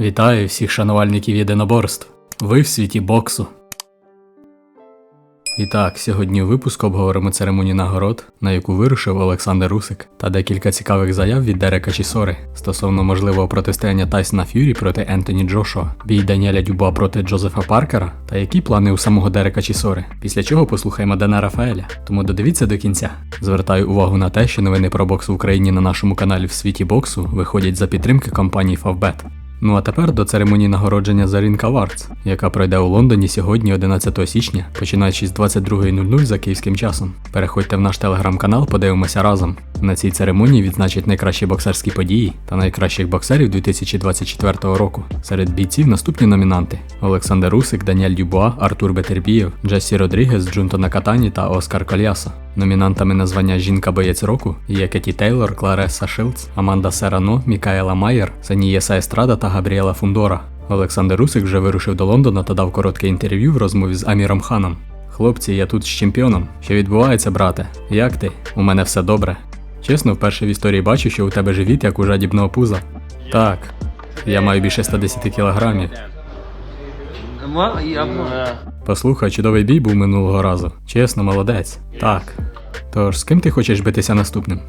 Вітаю всіх шанувальників єдиноборств. Ви в світі боксу. І так, сьогодні у випуску обговоримо церемонію нагород, на яку вирушив Олександр Русик, та декілька цікавих заяв від Дерека Чісори стосовно можливого протистояння Тайсона Ф'юрі проти Ентоні Джошуа, бій Даніеля Дюба проти Джозефа Паркера та які плани у самого Дерека Чісори. Після чого послухаємо Дена Рафаеля. Тому додивіться до кінця. Звертаю увагу на те, що новини про бокс в Україні на нашому каналі в світі боксу виходять за підтримки компанії Favbet. Ну а тепер до церемонії нагородження Зарін Awards, яка пройде у Лондоні сьогодні, 11 січня, починаючи з 22.00 за київським часом. Переходьте в наш телеграм-канал, подивимося разом. На цій церемонії відзначать найкращі боксерські події та найкращих боксерів 2024 року. Серед бійців наступні номінанти: Олександр Русик, Даніель Дюбуа, Артур Бетербієв, Джесі Родрігес, Джунто Накатані та Оскар Кольясо. Номінантами на звання Жінка боєць року є Кеті Тейлор, Клареса Шилц, Аманда Серано, Мікаела Майер, Санієса Естрада та Габріела Фундора. Олександр Русик вже вирушив до Лондона та дав коротке інтерв'ю в розмові з Аміром Ханом. Хлопці, я тут з чемпіоном. Що відбувається, брате? Як ти? У мене все добре. Чесно, вперше в історії бачу, що у тебе живіт, як у жадібного пуза. Так, я маю більше 110 кілограмів. Moi, я Послухай, чудовий бій був минулого разу. Чесно, молодець. Так. Тож, з ким ти хочеш битися наступним?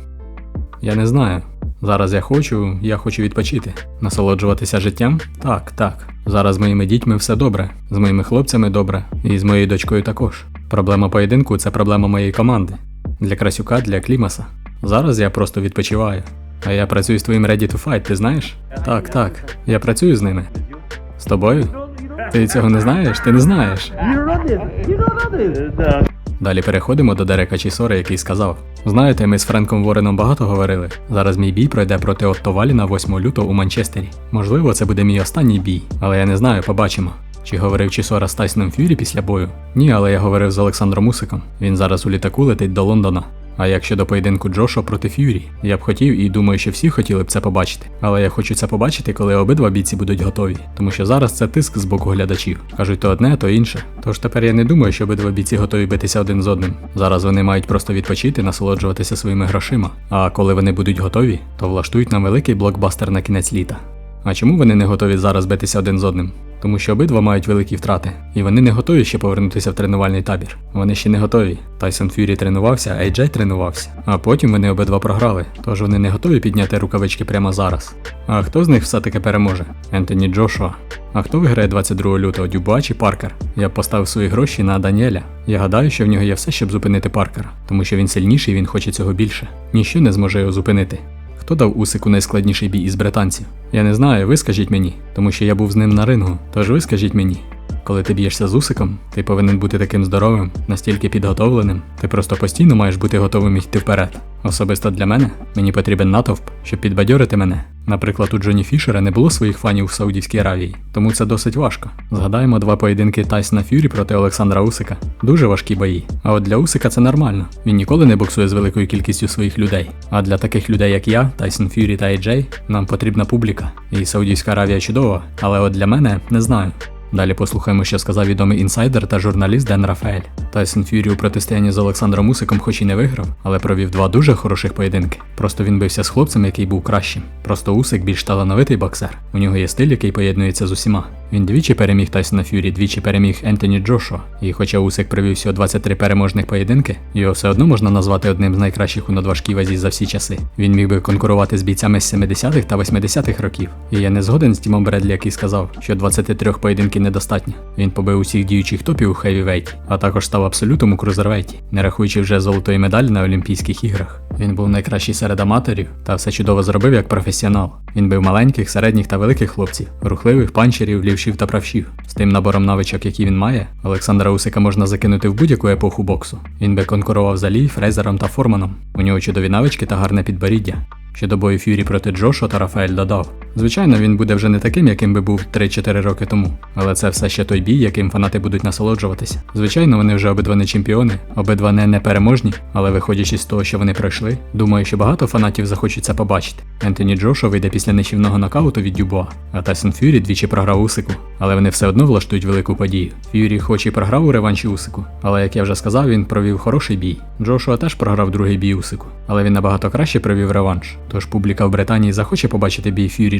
Я не знаю. Зараз я хочу, я хочу відпочити. Насолоджуватися життям? Так, так. Зараз з моїми дітьми все добре, з моїми хлопцями добре, і з моєю дочкою також. Проблема поєдинку це проблема моєї команди. Для Красюка, для Клімаса. Зараз я просто відпочиваю. А я працюю з твоїм Ready to Fight, ти знаєш? Так, так. Я працюю з ними. З тобою? Ти цього не знаєш? Ти не знаєш. Далі переходимо до Дерека Чісора, який сказав: Знаєте, ми з Френком Вореном багато говорили. Зараз мій бій пройде проти Отто Валіна 8 лютого у Манчестері. Можливо, це буде мій останній бій, але я не знаю, побачимо. Чи говорив Чісора з Тайсоном Ф'юрі після бою? Ні, але я говорив з Олександром Усиком. Він зараз у літаку летить до Лондона. А як щодо поєдинку Джошуа проти Ф'юрі, я б хотів і думаю, що всі хотіли б це побачити. Але я хочу це побачити, коли обидва бійці будуть готові, тому що зараз це тиск з боку глядачів. Кажуть то одне, то інше. Тож тепер я не думаю, що обидва бійці готові битися один з одним. Зараз вони мають просто відпочити, насолоджуватися своїми грошима. А коли вони будуть готові, то влаштують нам великий блокбастер на кінець літа. А чому вони не готові зараз битися один з одним? Тому що обидва мають великі втрати, і вони не готові ще повернутися в тренувальний табір. Вони ще не готові. Тайсон Фюрі тренувався, а Ейджей тренувався. А потім вони обидва програли, тож вони не готові підняти рукавички прямо зараз. А хто з них все-таки переможе? Ентоні Джошуа. А хто виграє 22 лютого Дюбуа чи Паркер? Я б поставив свої гроші на Даніеля. Я гадаю, що в нього є все, щоб зупинити Паркера, тому що він сильніший і він хоче цього більше. Ніщо не зможе його зупинити. Хто дав Усику найскладніший бій із британців? Я не знаю, ви скажіть мені, тому що я був з ним на рингу. Тож ви скажіть мені. Коли ти б'єшся з Усиком, ти повинен бути таким здоровим, настільки підготовленим. Ти просто постійно маєш бути готовим йти вперед. Особисто для мене мені потрібен натовп, щоб підбадьорити мене. Наприклад, у Джоні Фішера не було своїх фанів в Саудівській Аравії, тому це досить важко. Згадаємо два поєдинки Тайсона Фюрі проти Олександра Усика. Дуже важкі бої. А от для Усика це нормально. Він ніколи не боксує з великою кількістю своїх людей. А для таких людей, як я, Тайсон Фюрі та Ейджей, нам потрібна публіка. І Саудівська Аравія чудова, але от для мене не знаю. Далі послухаємо, що сказав відомий інсайдер та журналіст Ден Рафаель. Тайсон Фюрі у протистоянні з Олександром Усиком хоч і не виграв, але провів два дуже хороших поєдинки. Просто він бився з хлопцем, який був кращим. Просто Усик більш талановитий боксер. У нього є стиль, який поєднується з усіма. Він двічі переміг Тайсона Фюрі, двічі переміг Ентоні Джошуа. І хоча Усик провів всього 23 переможних поєдинки, його все одно можна назвати одним з найкращих у надважкій вазі за всі часи. Він міг би конкурувати з бійцями з 70-х та 80-х років. І я не згоден з Тімом Бредлі, який сказав, що 23 поєдинків недостатньо. Він побив усіх діючих топів у хевівейті, а також став абсолютом у крузервейті, не рахуючи вже золотої медалі на Олімпійських іграх. Він був найкращий серед аматорів та все чудово зробив як професіонал. Він бив маленьких, середніх та великих хлопців, рухливих панчерів, лівшів та правшів. З тим набором навичок, які він має, Олександра Усика можна закинути в будь-яку епоху боксу. Він би конкурував за Лі, Фрейзером та Форманом. У нього чудові навички та гарне підборіддя. Щодо бою Фюрі проти Джошо та Рафаель додав. Звичайно, він буде вже не таким, яким би був 3-4 роки тому, але це все ще той бій, яким фанати будуть насолоджуватися. Звичайно, вони вже обидва не чемпіони, обидва не непереможні, але виходячи з того, що вони пройшли, думаю, що багато фанатів захочуть це побачити. Ентоні Джошуа вийде після нищівного нокауту від Дюбуа, а Тайсон Фюрі двічі програв Усику, але вони все одно влаштують велику подію. Фюрі хоч і програв у реванші Усику, але як я вже сказав, він провів хороший бій. Джошуа теж програв другий бій Усику, але він набагато краще провів реванш. Тож публіка в Британії захоче побачити бій Фюрі